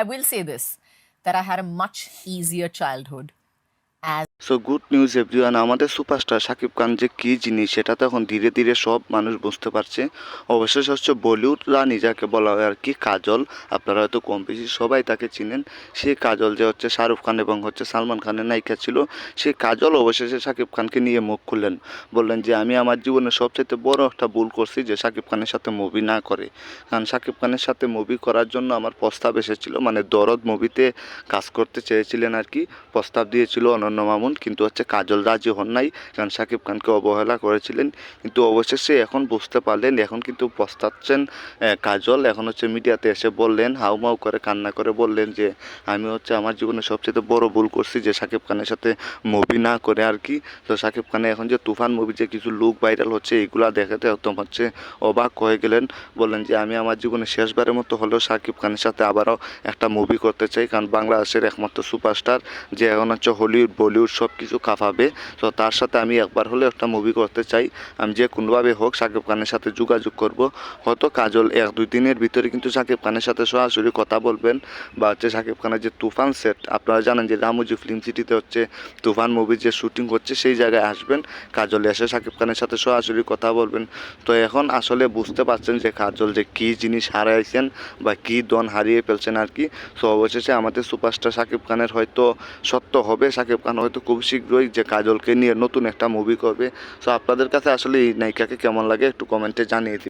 I will say this that I had a much easier childhood so good news everyone আমাদের superstar Shakib Khan যে কী জিনিস, সেটা তো এখন ধীরে ধীরে সব মানুষ বুঝতে পারছে। অবশেষ হচ্ছে বলিউড রানী যাকে বলা হয় আর কি কাজল, আপনারা হয়তো কম বেশি সবাই তাকে চিনেন। সেই কাজল যে হচ্ছে শাহরুখ খান এবং হচ্ছে সালমান খানের নায়িকা ছিল সেই কাজল অবশেষে শাকিব খানকে নিয়ে মুখ খুললেন। বললেন যে, আমি আমার জীবনে সবচেয়ে বড় একটা ভুল করছি যে শাকিব খানের সাথে মুভি না করে। কারণ শাকিব খানের সাথে মুভি করার জন্য আমার প্রস্তাব এসেছিল মানে দরদ মুভিতে কাজ করতে চেয়েছিলেন আর কি, প্রস্তাব দিয়েছিল অনন্য মামুন, কিন্তু হচ্ছে কাজল রাজি হন নাই, কারণ শাকিব খানকে অবহেলা করেছিলেন। কিন্তু অবশেষে এখন বুঝতে পারলেন, এখন কিন্তু পস্তাচ্ছেন কাজল। এখন হচ্ছে মিডিয়াতে এসে বললেন হাউমাউ করে, কান্না করে বললেন যে, আমি হচ্ছে আমার জীবনে সবচেয়ে বড় ভুল করছি যে শাকিব খানের সাথে মুভি না করে আর কি। তো শাকিব খানে এখন যে তুফান মুভি যে কিছু লুক ভাইরাল হচ্ছে এইগুলা দেখাতে একদম হচ্ছে অবাক হয়ে গেলেন। বললেন যে, আমি আমার জীবনে শেষবারের মতো হলেও শাকিব খানের সাথে আবারও একটা মুভি করতে চাই, কারণ বাংলাদেশের একমাত্র সুপারস্টার যে এখন হচ্ছে হলিউড বলিউড সব কিছু কাঁপাবে। তো তার সাথে আমি একবার হলেও একটা মুভি করতে চাই। আমি যে কোনোভাবে হোক শাকিব খানের সাথে যোগাযোগ করব। হয়তো কাজল এক দুই দিনের ভিতরে কিন্তু শাকিব খানের সাথে সরাসরি কথা বলবেন। বা হচ্ছে শাকিব খানের যে তুফান সেট আপনারা জানেন যে রামুজি ফিল্ম সিটিতে হচ্ছে তুফান মুভির যে শুটিং হচ্ছে সেই জায়গায় আসবেন। কাজল এসে শাকিব খানের সাথে সরাসরি কথা বলবেন। তো এখন আসলে বুঝতে পারছেন যে কাজল যে কী জিনিস হারাইছেন বা কী দন হারিয়ে ফেলছেন আর কি। তো অবশেষে আমাদের সুপারস্টার শাকিব খানের হয়তো সত্য হবে। শাকিব খান হয়তো খুব শীঘ্রই যে কাজলকে নিয়ে নতুন একটা মুভি করবে। সো আপনাদের কাছে আসলে এই নায়িকাকে কেমন লাগে একটু কমেন্টে জানিয়ে দিন।